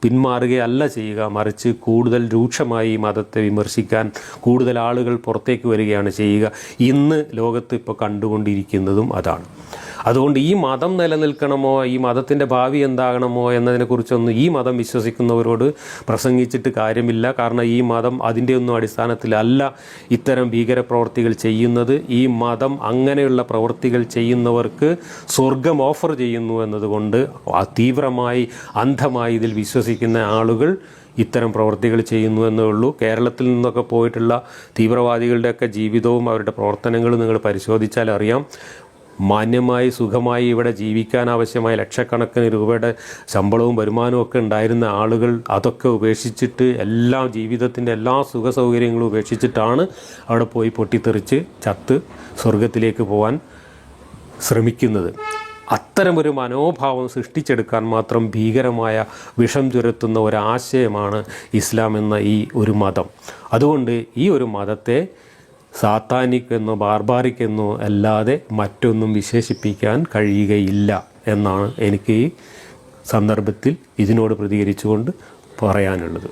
Speaker 1: പിന്മാറുകയല്ല ചെയ്യുക. മറിച്ച് കൂടുതൽ രൂക്ഷമായി ഈ മതത്തെ വിമർശിക്കാൻ കൂടുതൽ ആളുകൾ പുറത്തേക്ക് വരികയാണ് ചെയ്യുക. ഇന്ന് ലോകത്ത് ഇപ്പോൾ കണ്ടുകൊണ്ടിരിക്കുന്നതും അതാണ്. അതുകൊണ്ട് ഈ മതം നിലനിൽക്കണമോ ഈ മതത്തിന്റെ ഭാവി എന്താകണമോ എന്നതിനെക്കുറിച്ചൊന്നും ഈ മതം വിശ്വസിക്കുന്നവരോട് പ്രസംഗിച്ചിട്ട് കാര്യമില്ല. കാരണം ഈ മതം അതിന്റെ ഒന്നും അടിസ്ഥാനത്തിലല്ല ഇത്തരം ഭീകരപ്രവർത്തികൾ ചെയ്യുന്നത്. ഈ മതം അങ്ങനെയുള്ള പ്രവൃത്തികൾ ചെയ്യുന്നവർക്ക് സ്വർഗം ഓഫർ ചെയ്യുന്നു എന്നതുകൊണ്ട് തീവ്രമായി അന്ധമായി ഇതിൽ വിശ്വസിക്കുന്ന ആളുകൾ ഇത്തരം പ്രവൃത്തികൾ ചെയ്യുന്നു എന്നേ ഉള്ളൂ. കേരളത്തിൽ നിന്നൊക്കെ പോയിട്ടുള്ള തീവ്രവാദികളുടെയൊക്കെ ജീവിതവും അവരുടെ പ്രവർത്തനങ്ങളും നിങ്ങൾ പരിശോധിച്ചാൽ അറിയാം. മാന്യമായി സുഖമായി ഇവിടെ ജീവിക്കാൻ ആവശ്യമായ ലക്ഷക്കണക്കിന് രൂപയുടെ ശമ്പളവും വരുമാനവും ഒക്കെ ഉണ്ടായിരുന്ന ആളുകൾ അതൊക്കെ ഉപേക്ഷിച്ചിട്ട് എല്ലാ ജീവിതത്തിന്റെ എല്ലാ സുഖ സൗകര്യങ്ങളും ഉപേക്ഷിച്ചിട്ടാണ് അവിടെ പോയി പൊട്ടിത്തെറിച്ച് ചത്ത് സ്വർഗത്തിലേക്ക് പോകാൻ ശ്രമിക്കുന്നത്. അത്തരമൊരു മനോഭാവം സൃഷ്ടിച്ചെടുക്കാൻ മാത്രം ഭീകരമായ വിഷം ചുരത്തുന്ന ഒരാശയമാണ് ഇസ്ലാം എന്ന ഈ ഒരു മതം. അതുകൊണ്ട് ഈ ഒരു മതത്തെ സാത്താനിക് എന്നോ ബാർബാറിക് എന്നോ അല്ലാതെ മറ്റൊന്നും വിശേഷിപ്പിക്കാൻ കഴിയുകയില്ല എന്നാണ് എനിക്ക് ഈ സന്ദർഭത്തിൽ ഇതിനോട് പ്രതികരിച്ചുകൊണ്ട് പറയാനുള്ളത്.